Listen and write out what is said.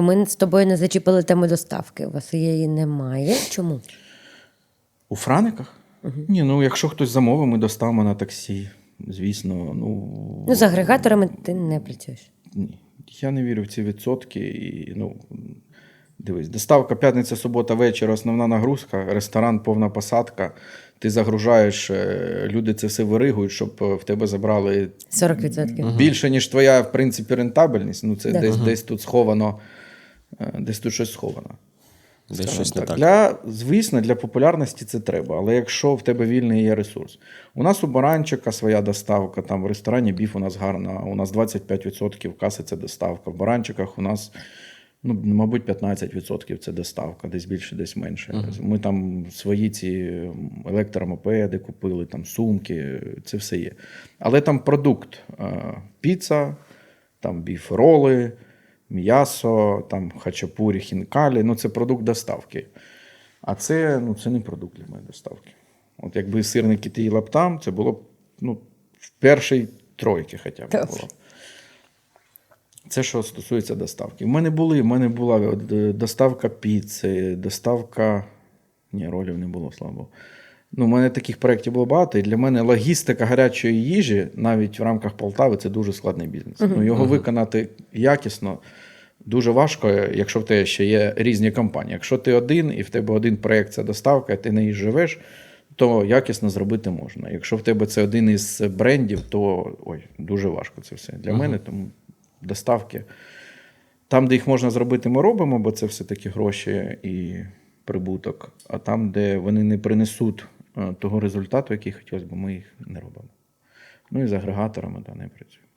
доставка. Ми з тобою не зачепили тему доставки. У вас її немає. Чому? У Франиках? Ні, ну якщо хтось замовив, ми доставимо на таксі. Звісно, ну. Ну, з агрегаторами ти не працюєш. Ні. Я не вірю в ці відсотки. І, ну, дивись, доставка п'ятниця, субота, вечір, основна нагрузка, ресторан, повна посадка. Ти загружаєш, е, люди це все виригують, щоб е, в тебе забрали 40%. більше, ніж твоя, в принципі, рентабельність. Ну, це Да. десь, десь тут сховано, десь тут щось сховано. Десь щось не так. Для, звісно, для популярності це треба. Але якщо в тебе вільний є ресурс. У нас у Баранчика своя доставка, там в ресторані біф у нас гарна, у нас 25% каси це доставка. В Баранчиках у нас, ну, мабуть, 15% це доставка, десь більше, десь менше. Ми там свої ці електромопеди купили, там сумки, це все є. Але там продукт: е, піца, там біф-роли, м'ясо, там хачапурі, хінкалі. Ну, це продукт доставки. А це, ну, це не продукт для моєї доставки. От якби сирники ті лаптам, це було б ну, в першій тройці хоча б було. Це що стосується доставки. В мене були, в мене була е, доставка піци, доставка. Ні, ролів не було, слава Богу. Ну, у мене таких проєктів було багато, і для мене логістика гарячої їжі, навіть в рамках Полтави, це дуже складний бізнес. Ну, його виконати якісно дуже важко, якщо в тебе ще є різні компанії. Якщо ти один і в тебе один проєкт це доставка, і ти неї живеш, то якісно зробити можна. Якщо в тебе це один із брендів, то ой, дуже важко це все. Для мене тому доставки. Там, де їх можна зробити, ми робимо, бо це все-таки гроші і прибуток. А там, де вони не принесуть того результату, який хотілося б, ми їх не робимо. Ну і з агрегаторами да, не працюємо.